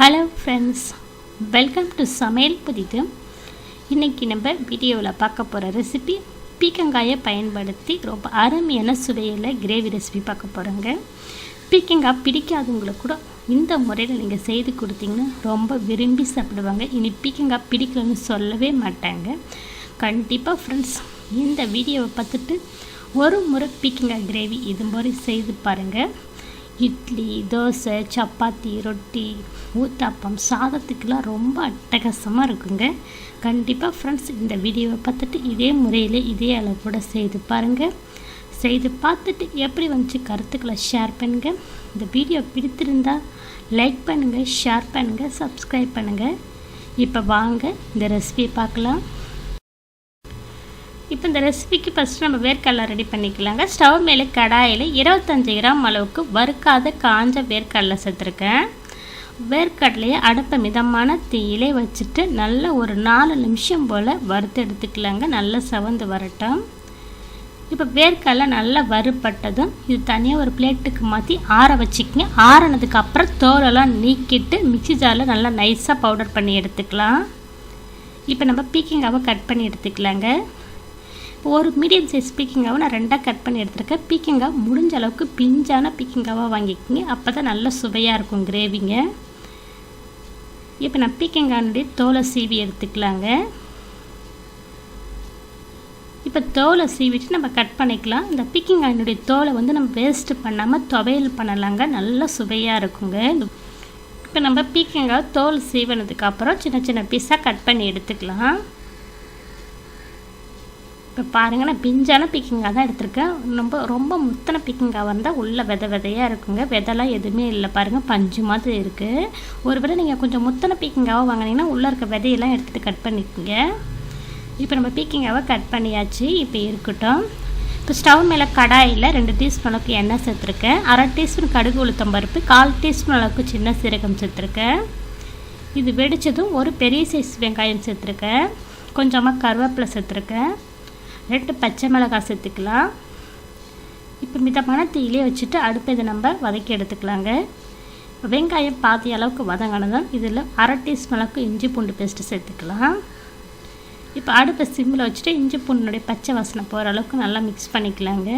Hello friends welcome to சமையல் புதிது. இன்றைக்கி நம்ம வீடியோவில் பார்க்க போகிற ரெசிபி பீக்கங்காயை பயன்படுத்தி ரொம்ப அருமையான சுவையில் கிரேவி ரெசிபி பார்க்க போகிறோங்க பீக்கங்காய் பிடிக்காதவங்களுக்கு கூட இந்த முறையில் நீங்கள் செய்து கொடுத்தீங்கன்னா ரொம்ப விரும்பி சாப்பிடுவாங்க. இனி பீக்கங்காய் பிடிக்கலன்னு சொல்லவே மாட்டாங்க. கண்டிப்பாக ஃப்ரெண்ட்ஸ் இந்த வீடியோவை பார்த்துட்டு ஒரு முறை பீக்கங்காய் கிரேவி இது மாதிரி செய்து பாருங்கள் இட்லி தோசை சப்பாத்தி ரொட்டி ஊத்தாப்பம் சாதத்துக்கெல்லாம் ரொம்ப அட்டகாசமாக இருக்குங்க. கண்டிப்பாக ஃப்ரெண்ட்ஸ் இந்த வீடியோவை பார்த்துட்டு இதே முறையில் இதே அளவோட செய்து பாருங்கள் செய்து பார்த்துட்டு எப்படி வந்துச்சு கருத்துக்களை ஷேர் பண்ணுங்கள் இந்த வீடியோ பிடித்திருந்தா லைக் பண்ணுங்கள் ஷேர் பண்ணுங்கள் சப்ஸ்கிரைப் பண்ணுங்கள் இப்போ வாங்க இந்த ரெசிபியை பார்க்கலாம். இப்போ இந்த ரெசிபிக்கு ஃபஸ்ட்டு நம்ம வேர்க்கடலை ரெடி பண்ணிக்கலாங்க. ஸ்டவ் மேலே கடாயில் இருபத்தஞ்சி கிராம் அளவுக்கு வறுக்காத காஞ்ச வேர்க்கடலை சேர்த்துருக்கேன். வேர்க்கடலையை அடுப்பை மிதமான தீயிலே வச்சுட்டு நல்ல ஒரு நாலு நிமிஷம் போல் வறுத்து எடுத்துக்கலாங்க. நல்லா செவந்து வரட்டும். இப்போ வேர்க்கடலை நல்லா வறுப்பட்டதும் இது தனியாக ஒரு பிளேட்டுக்கு மாற்றி ஆற வச்சுக்கங்க. ஆறனதுக்கு அப்புறம் தோலெல்லாம் நீக்கிட்டு மிக்சி ஜாரில் நல்லா நைஸாக பவுடர் பண்ணி எடுத்துக்கலாம். இப்போ நம்ம பீக்கிங்காவை கட் பண்ணி எடுத்துக்கலாங்க. ஒரு மீடியம் சைஸ் பீக்கிங்காவை நான் ரெண்டாக கட் பண்ணி எடுத்துருக்கேன். பீக்கிங்காய் முடிஞ்ச அளவுக்கு பிஞ்சான பீக்கிங்காவாக வாங்கிக்கோங்க. அப்போ தான் நல்ல சுவையாக இருக்கும் கிரேவிங்க இப்போ நான் பீக்கிங்கானுடைய தோலை சீவி எடுத்துக்கலாங்க. இப்போ தோலை சீவிட்டு நம்ம கட் பண்ணிக்கலாம். இந்த பீக்கிங்காயினுடைய தோலை வந்து நம்ம வேஸ்ட்டு பண்ணாமல் துவையல் பண்ணலாங்க. நல்லா சுவையாக இருக்குங்க. இப்போ நம்ம பீக்கிங்காய் தோல் சீவினதுக்கப்புறம் சின்ன சின்ன பீஸாக கட் பண்ணி எடுத்துக்கலாம். இப்போ பாருங்கள் நான் பிஞ்சான பீக்கிங்காய் தான் எடுத்திருக்கேன். ரொம்ப ரொம்ப முத்தனை பீக்கிங்காய் வந்தால் உள்ள வித விதையாக இருக்குங்க. விதெல்லாம் எதுவுமே இல்லை. பாருங்கள் பஞ்சு மாதிரி இருக்குது ஒரு வேளை நீங்கள் கொஞ்சம் முத்தனை பீக்கிங்காவை வாங்கினீங்கன்னா உள்ளே இருக்க விதையெல்லாம் எடுத்துகிட்டு கட் பண்ணிக்கோங்க. இப்போ நம்ம பீக்கிங்காவை கட் பண்ணியாச்சு. இப்போ இருக்கட்டும். இப்போ ஸ்டவ் மேலே கடாயில் ரெண்டு டீஸ்பூன் அளவுக்கு எண்ணெய் சேர்த்துருக்கேன். அரை டீஸ்பூன் கடுகு உளுத்தம் பருப்பு கால் டீஸ்பூன் அளவுக்கு சின்ன சீரகம் சேர்த்துருக்கேன். இது வெடித்ததும் ஒரு பெரிய சைஸ் வெங்காயம் சேர்த்துருக்கேன். கொஞ்சமாக கருவேப்பிலை சேர்த்துருக்கேன். ரெண்டு பச்சை மிளகாய் சேர்த்துக்கலாம். இப்போ மிதமான தீயிலே வச்சுட்டு அடுப்பு இதை நம்ம வதக்கி எடுத்துக்கலாங்க. வெங்காயம் பாதி அளவுக்கு வதங்கினதும் இதில் அரை டீஸ்பூன் அளவுக்கு இஞ்சி பூண்டு பேஸ்ட்டு சேர்த்துக்கலாம். இப்போ அடுப்பை சிம்மில் வச்சுட்டு இஞ்சி பூண்டுடைய பச்சை வாசனை போகிற அளவுக்கு நல்லா மிக்ஸ் பண்ணிக்கலாங்க.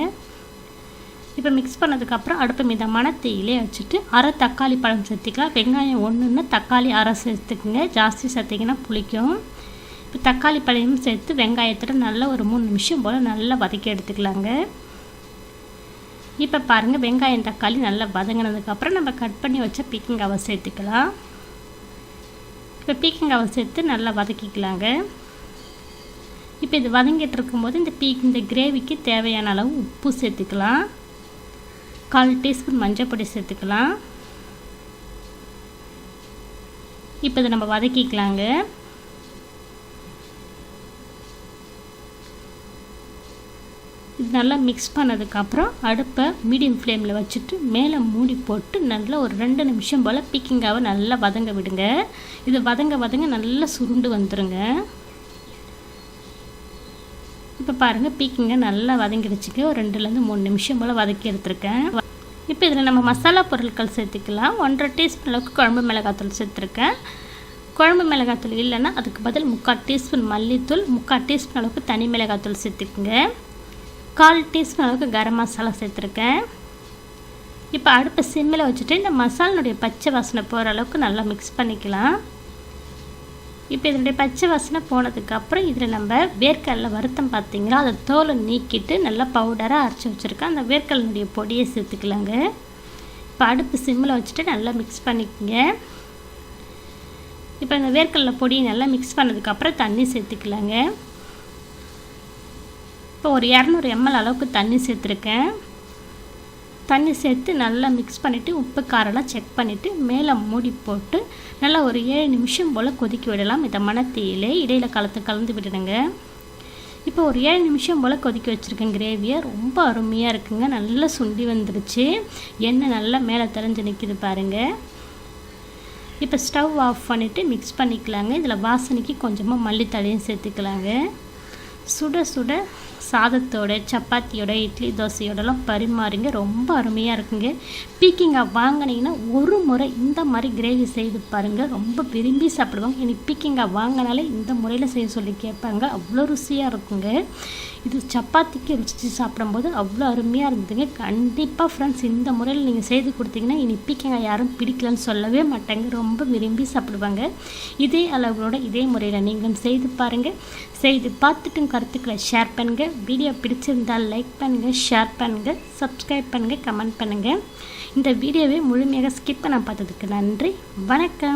இப்போ மிக்ஸ் பண்ணதுக்கப்புறம் அடுப்பு மிதமான தீயிலே வச்சுட்டு அரை தக்காளி பழம் சேர்த்துக்கலாம். வெங்காயம் ஒன்றுன்னு தக்காளி அரை சேர்த்துக்குங்க. ஜாஸ்தி சேர்த்திங்கன்னா புளிக்கும். இப்போ தக்காளி பழையும் சேர்த்து வெங்காயத்தில் நல்லா ஒரு மூணு நிமிஷம் போல் நல்லா வதக்கி எடுத்துக்கலாங்க. இப்போ பாருங்கள் வெங்காயம் தக்காளி நல்லா வதங்கினதுக்கப்புறம் நம்ம கட் பண்ணி வச்ச பீக்கிங்காவை சேர்த்துக்கலாம். இப்போ பீக்கிங்காவை சேர்த்து நல்லா வதக்கிக்கலாங்க. இப்போ இது வதங்கிட்டு இருக்கும்போது இந்த பீ இந்த கிரேவிக்கு தேவையான அளவு உப்பு சேர்த்துக்கலாம். கால் டீஸ்பூன் மஞ்சள் பொடி சேர்த்துக்கலாம். இப்போ இதை நம்ம வதக்கிக்கலாங்க. நல்லா மிக்ஸ் பண்ணதுக்கப்புறம் அடுப்பை மீடியம் ஃப்ளேமில் வச்சுட்டு மேலே மூடி போட்டு நல்லா ஒரு ரெண்டு நிமிஷம் போல் பீக்கிங்காவை நல்லா வதங்க விடுங்க. இது வதங்க வதங்க நல்லா சுருண்டு வந்துடுங்க இப்போ பாருங்கள் பீக்கிங்க நல்லா வதங்கிடுச்சுக்கு ஒரு ரெண்டுலேருந்து மூணு நிமிஷம் போல் வதக்கி எடுத்துருக்கேன். இப்போ இதில் நம்ம மசாலா பொருட்கள் சேர்த்துக்கலாம். ஒன்றரை டீஸ்பூன் அளவுக்கு குழம்பு மிளகாத்தூள் சேர்த்துருக்கேன். குழம்பு மிளகாத்தூள் இல்லைன்னா அதுக்கு பதில் முக்கால் டீஸ்பூன் மல்லித்தூள் முக்கால் டீஸ்பூன் அளவுக்கு தனி மிளகாத்தூள் சேர்த்துக்குங்க. கால் டீஸ்பூன் அளவுக்கு கரம் மசாலா சேர்த்துருக்கேன். இப்போ அடுப்பை சிம்மில் வச்சுட்டு இந்த மசாலினுடைய பச்சை வாசனை போகிற அளவுக்கு நல்லா மிக்ஸ் பண்ணிக்கலாம். இப்போ இதனுடைய பச்சை வாசனை போனதுக்கப்புறம் இதில் நம்ம வேர்க்கடலை வருத்தம் பார்த்திங்களா அதை தோலை நீக்கிட்டு நல்லா பவுடராக அரைச்சி வச்சுருக்கேன். அந்த வேர்க்கடலுடைய பொடியை சேர்த்துக்கலாங்க. இப்போ அடுப்பு சிம்மில் வச்சுட்டு நல்லா மிக்ஸ் பண்ணிக்கோங்க. இப்போ இந்த வேர்க்கடலை பொடியை நல்லா மிக்ஸ் பண்ணதுக்கப்புறம் தண்ணி சேர்த்துக்கலாங்க. இப்போ ஒரு இரநூறு எம்எல் அளவுக்கு தண்ணி சேர்த்துருக்கேன். தண்ணி சேர்த்து நல்லா மிக்ஸ் பண்ணிவிட்டு உப்பு காரெல்லாம் செக் பண்ணிவிட்டு மேலே மூடி போட்டு நல்லா ஒரு ஏழு நிமிஷம் போல் கொதிக்க விடலாம். இதை தீயிலே இடையில் கலந்து கலந்து விட்டுடுங்க. இப்போ ஒரு ஏழு நிமிஷம் போல் கொதிக்க வச்சுருக்கேன் கிரேவியை ரொம்ப அருமையாக இருக்குங்க. நல்லா சுண்டி வந்துருச்சு. எண்ணெய் நல்லா மேலே தெரிஞ்சு நிற்கிது பாருங்கள் இப்போ ஸ்டவ் ஆஃப் பண்ணிவிட்டு மிக்ஸ் பண்ணிக்கலாங்க. இதில் வாசனைக்கு கொஞ்சமாக மல்லித்தழையும் சேர்த்துக்கலாங்க. சுட சுட சாதத்தோட சப்பாத்தியோட இட்லி தோசையோடலாம் பரிமாறுங்க. ரொம்ப அருமையாக இருக்குங்க. பீக்கிங்காய் வாங்கினீங்கன்னா ஒரு முறை இந்த மாதிரி கிரேவி செய்து பாருங்கள் ரொம்ப விரும்பி சாப்பிடுவாங்க. இனி பீக்கிங்காய் வாங்கினாலே இந்த முறையில் செய்ய சொல்லி கேட்பாங்க. அவ்வளோ ருசியாக இருக்குங்க. இது சப்பாத்திக்கு ருசித்து சாப்பிடும்போது அவ்வளோ அருமையாக இருந்ததுங்க. கண்டிப்பாக ஃப்ரெண்ட்ஸ் இந்த முறையில் நீங்கள் செய்து கொடுத்தீங்கன்னா இனி பீக்கிங்காய் யாரும் பிடிக்கலன்னு சொல்லவே மாட்டாங்க. ரொம்ப விரும்பி சாப்பிடுவாங்க. இதே அளவுகளோட இதே முறையில் நீங்களும் செய்து பாருங்கள் செய்து பார்த்துட்டும் கருத்துக்களை ஷேர் பண்ணுங்கள் பண்ணுங்கள் வீடியோ பிடிச்சிருந்தால் லைக் பண்ணுங்கள் ஷேர் பண்ணுங்கள் சப்ஸ்கிரைப் பண்ணுங்கள் கமெண்ட் பண்ணுங்கள் இந்த வீடியோவை முழுமையாக ஸ்கிப் பண்ண பார்த்ததுக்கு நன்றி. வணக்கம்.